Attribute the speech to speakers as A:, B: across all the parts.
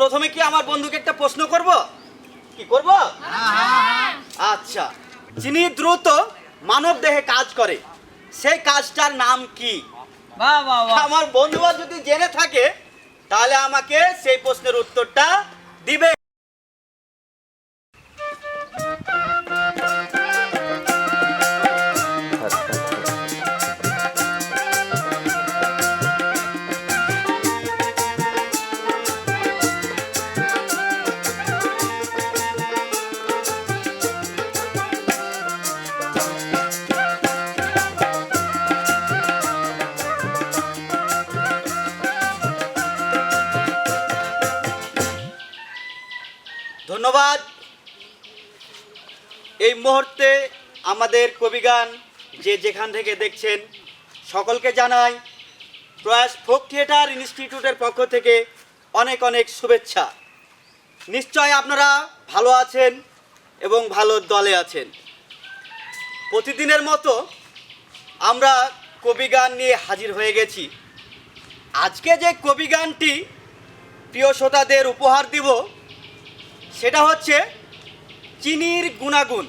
A: প্রথমে কি আমার বন্ধুকে একটা প্রশ্ন করব? কি করব? আচ্ছা যিনি দ্রুত মানব দেহে কাজ করে সেই কাজটার নাম কি?
B: বাহ বাহ বাহ।
A: আমার বন্ধুরা যদি জেনে থাকে তাহলে আমাকে সেই প্রশ্নের উত্তরটা দিবে। ধন্যবাদ। এই মুহূর্তে আমাদের কবিগান যে যেখান থেকে দেখছেন, সকলকে জানাই প্রয়াস ফোক থিয়েটার ইনস্টিটিউটের পক্ষ থেকে অনেক অনেক শুভেচ্ছা। নিশ্চয় আপনারা ভালো আছেন এবং ভালো দলে আছেন। প্রতিদিনের মতো আমরা কবিগান নিয়ে হাজির হয়ে গেছি। আজকে যে কবিগানটি প্রিয় শ্রোতাদের উপহার দিব সেটা হচ্ছে চিনির গুণাগুণ।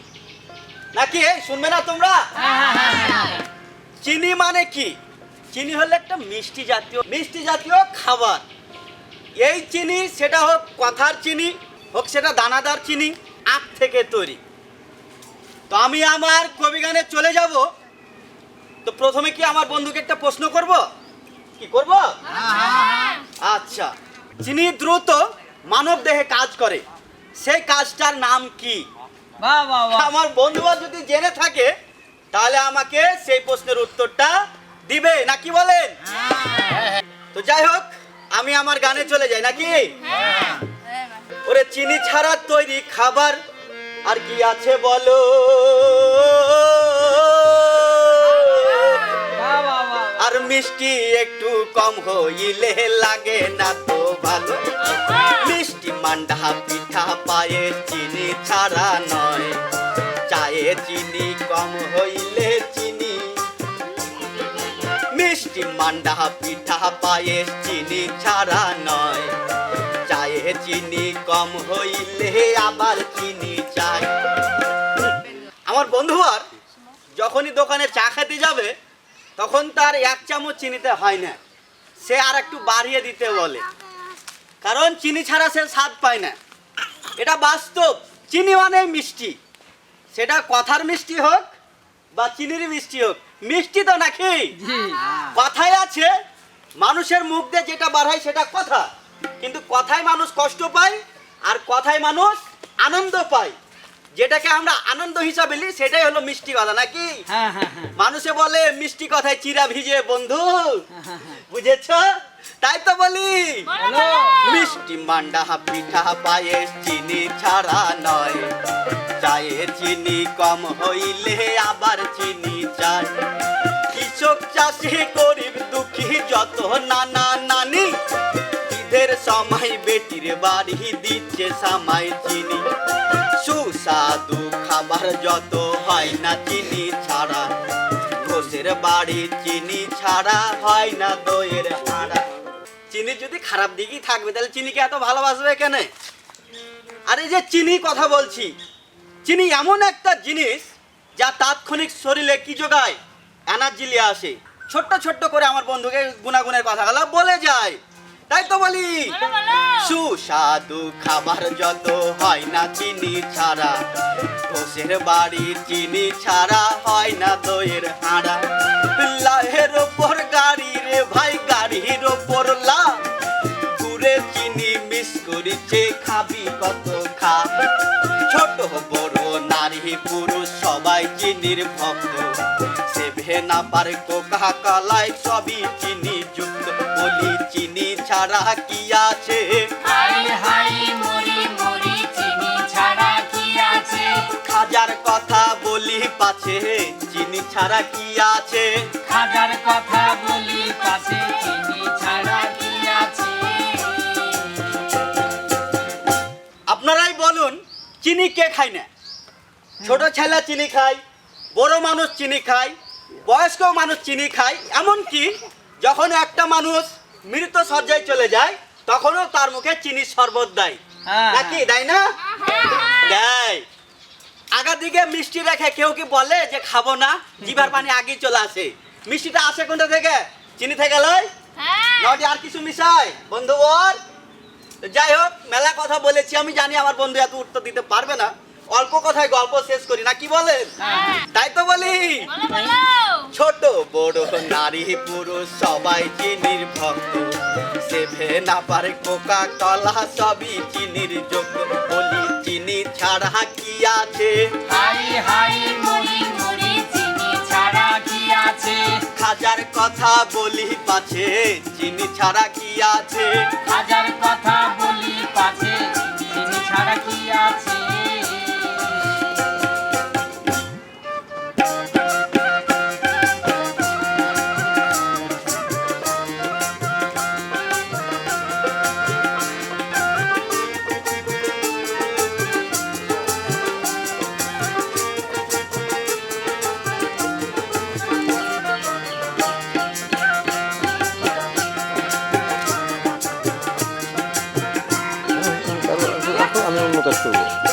A: নাকি? শুনবে না তোমরা? চিনি মানে কি? চিনি হলো একটা মিষ্টি জাতীয় মিষ্টি জাতীয় খাবার। এই চিনি সেটা হোক কথার চিনি হোক সেটা দানাদার চিনি আখ থেকে তৈরি। তো আমি আমার কবিগানে চলে যাব। তো প্রথমে কি আমার বন্ধুকে একটা প্রশ্ন করব? কি করব? আচ্ছা। চিনি দ্রুত মানব দেহে কাজ করে। সেই কাজটার নাম কি?
B: বাহ বাহ বাহ।
A: আমার বন্ধুরা যদি জেনে থাকে তাহলে আমাকে সেই প্রশ্নের উত্তরটা দিবে নাকি বলেন? তো যাই হোক আমি আমার গানে চলে যাই নাকি? ওরে চিনি ছাড়া তৈরি খাবার আর কি আছে বলো?
B: বাহ বাহ বাহ।
A: আর মিষ্টি একটু কম হইলে লাগে না তো। ভালো। মিষ্টি মান্ডা পিঠা, পায়ে চিনি ছাড়া নয়। চায়ে চিনি কম হইলে চিনি। মিষ্টি মান্ডা পিঠা, পায়ে চিনি ছাড়া নয়। চায়ে চিনি কম হইলে আবার চিনি চাই। আমার বন্ধুয়ার যখনই দোকানে চা খেতে যাবে, তখন তার এক চামচ চিনিতে হয় না। সে আর একটু বাড়িয়ে দিতে বলে। কারণ চিনি ছাড়া সে স্বাদ পায় না। এটা বাস্তব। চিনি মানে মিষ্টি। সেটা কথার মিষ্টি হোক বা চিনির মিষ্টি হোক মিষ্টি তো নাকি? কথায় আছে। মানুষের মুখ দিয়ে যেটা বার হয় সেটা কথা। কিন্তু কথায় মানুষ কষ্ট পায় আর কথায় মানুষ আনন্দ পায়। যেটাকে আমরা আনন্দ হিসাবে নিই সেটাই হলো মিষ্টি কথা নাকি?
B: হ্যাঁ হ্যাঁ হ্যাঁ।
A: মানুষে বলে মিষ্টি কথায় চিরা ভিজে বন্ধু। বুঝেছ? তাই তো বলি। মিষ্টি মান্ডা পিঠা পায়েস চিনি ছাড়া নয়। চায়ে চিনি কম হইলে আবার চিনি চাই। কৃষক চাষি গরিব দুঃখী যত নানা নানি। ঈদের সময় বেটির বাড়ি দিচ্ছে সামাই চিনি। সুস্বাদু খাবার যত হয় না চিনি ছাড়া। ঘোষের বাড়ি চিনি ছাড়া হয় না দইয়ের হাড়া। চিনি যদি খারাপ দিকই থাকবে তাহলে চিনিকে এত ভালোবাসবে কেন? আর এই যে চিনি কথা বলছি চিনি এমন একটা জিনিস যা তাৎক্ষণিক শরীরে কি যোগায়? এনার্জি নিয়ে আসে। ছোট্ট ছোট্ট করে আমার বন্ধুকে গুনাগুনের কথাগুলো বলে যায়। তাই তো বলি সুস্বাদু খাবার যত হয় না চিনি ছাড়া ঘোষের বাড়ি চিনি ছাড়া হয় না দইয়ের হাঁড়া। করেছে খাবি কত খা। ছোট বড় নারী পুরুষ সবাই চিনির ভক্ত। সেভে না পারে কোকা কলায় সবই চিনি যুক্ত। বলি চিনি ছাড়া কি আছে?
C: হাই হাই মরি মরি চিনি ছাড়া কি আছে?
A: খাজার কথা বলি পাছে চিনি ছাড়া কি আছে?
C: খাজার কথা বলি পাশে চিনি ছাড়া
A: চিনি কে খায় না? ছোট ছেলে চিনি খায় বড় মানুষ চিনি খায় বয়স্ক মানুষ চিনি খায় এমনকি যখন একটা মানুষ মৃত সজ্জায় চলে যায় তখনও তার মুখে চিনির শরবত দেয়।
B: হ্যাঁ,
A: নাকি দেয় না? দেয়। আগার দিকে মিষ্টি রেখে কেউ কি বলে যে খাব না জিভার পানি আগে চলে আসে। মিষ্টিটা আসে কোনটা থেকে? চিনি থেকে লয়? নটি আর কিছু মিশাই বন্ধু ওর তো যাই হোক মেলা কথা বলেছি আমি জানি আমার বন্ধু এত উত্তর দিতে পারবে না। অল্প কথায় গল্প শেষ করি না কি বলেন?
B: হ্যাঁ।
A: তাই তো বলি। ছোট বড় নারী পুরুষ সবাই চিনির ভক্ত। সেভে না পারে কোকা কলা সবই চিনির যোগ্য। বলি চিনি ছাড়া কি আছে?
C: হাই হাই
A: কথা বলি পাছে, চিনি ছাড়া কি আছে?
C: হাজার কথা বলি পাছে, চিনি ছাড়া কি আছে?
D: আমি অন্য কাজ করব